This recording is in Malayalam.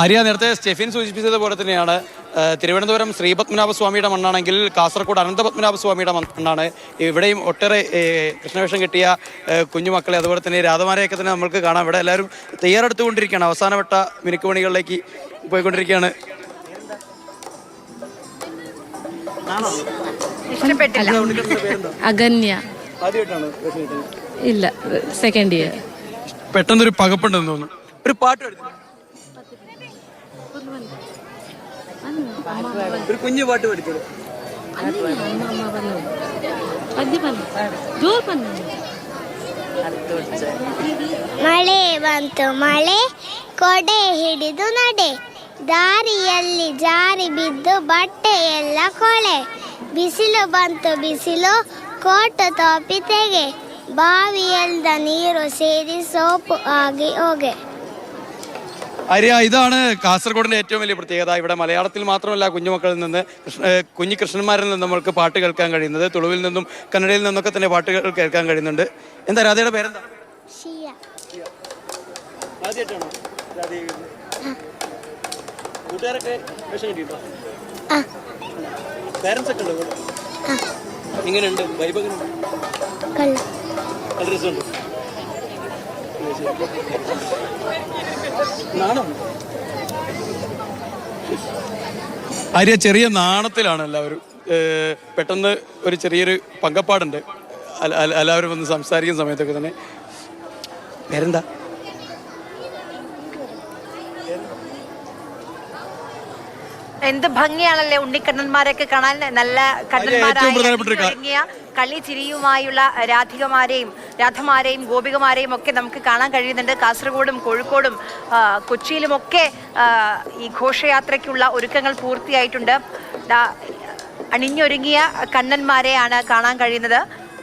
ആര്യ നേരത്തെ സ്റ്റെഫിൻ സൂചിപ്പിച്ചതുപോലെ തന്നെയാണ് ആ, തിരുവനന്തപുരം ശ്രീപത്മനാഭ സ്വാമിയുടെ മണ്ണാണെങ്കിൽ കാസർഗോഡ് അനന്തപത്മനാഭ സ്വാമിയുടെ മണ്ണാണ്. ഇവിടെയും ഒട്ടേറെ കൃഷ്ണവേഷം കിട്ടിയ കുഞ്ഞുമക്കളെ അതുപോലെ തന്നെ രാധമാരെയൊക്കെ തന്നെ നമുക്ക് കാണാം. ഇവിടെ എല്ലാവരും തയ്യാറെടുത്തുകൊണ്ടിരിക്കുകയാണ്. അവസാനവട്ട മിനുക്കുപണികളിലേക്ക് പോയിക്കൊണ്ടിരിക്കുകയാണ്. ഇഷ്ടപ്പെട്ടില്ല അഗന്യ. ഇല്ല സെക്കൻഡ് ഇയർ പെട്ടെന്നൊരു പകപ്പുണ്ടെന്ന് തോന്നുന്നു. ഒരു പാട്ട് പാടി. ഒരു കുഞ്ഞു പാട്ട് പഠിച്ചത് ಮಳೆ ಬಂತು ಮಳೆ ಕೊಡೆ ಹಿಡಿದು ನಡೆ ದಾರಿಯಲ್ಲಿ ಜಾರಿ ಬಿದ್ದು ಬಟ್ಟೆ ಎಲ್ಲ ಕೊಳೆ ಬಿಸಿಲು ಬಂತು ಬಿಸಿಲು ಕೋಟು ತೋಪಿ ತೆಗೆ ಬಾವಿಯಲ್ದ ನೀರು ಸೇರಿ ಸೋಪು ಆಗಿ ಹೋಗೆ ആര്യ ഇതാണ് കാസർഗോഡിന്റെ ഏറ്റവും വലിയ പ്രത്യേകത. ഇവിടെ മലയാളത്തിൽ മാത്രമല്ല കുഞ്ഞുമക്കളിൽ നിന്ന് കുഞ്ഞു കൃഷ്ണന്മാരിൽ നിന്ന് നമ്മൾക്ക് പാട്ട് കേൾക്കാൻ കഴിയുന്നത്. തുളുവിൽ നിന്നും കന്നഡയിൽ നിന്നൊക്കെ തന്നെ പാട്ടുകൾ കേൾക്കാൻ കഴിയുന്നുണ്ട്. എന്താ രാധയുടെ പേരെന്താ? എങ്ങനെയുണ്ട്? ആര്യ ചെറിയ നാണത്തിലാണ് എല്ലാവരും. പെട്ടെന്ന് ഒരു ചെറിയൊരു പങ്കപ്പാടുണ്ട്. എല്ലാവരും ഒന്ന് സംസാരിക്കുന്ന സമയത്തൊക്കെ തന്നെ. പേരെന്താ? എന്ത് ഭംഗിയാണല്ലേ ഉണ്ണിക്കണ്ണന്മാരൊക്കെ കാണാൻ. നല്ല കണ്ണന്മാരായ കളി ചിരിയുമായുള്ള രാധികമാരെയും രാധമാരെയും ഗോപികമാരെയും ഒക്കെ നമുക്ക് കാണാൻ കഴിയുന്നുണ്ട്. കാസർഗോഡും കോഴിക്കോടും കൊച്ചിയിലുമൊക്കെ ഈ ഘോഷയാത്രയ്ക്കുള്ള ഒരുക്കങ്ങൾ പൂർത്തിയായിട്ടുണ്ട്. അണിഞ്ഞൊരുങ്ങിയ കണ്ണന്മാരെയാണ് കാണാൻ കഴിയുന്നത്.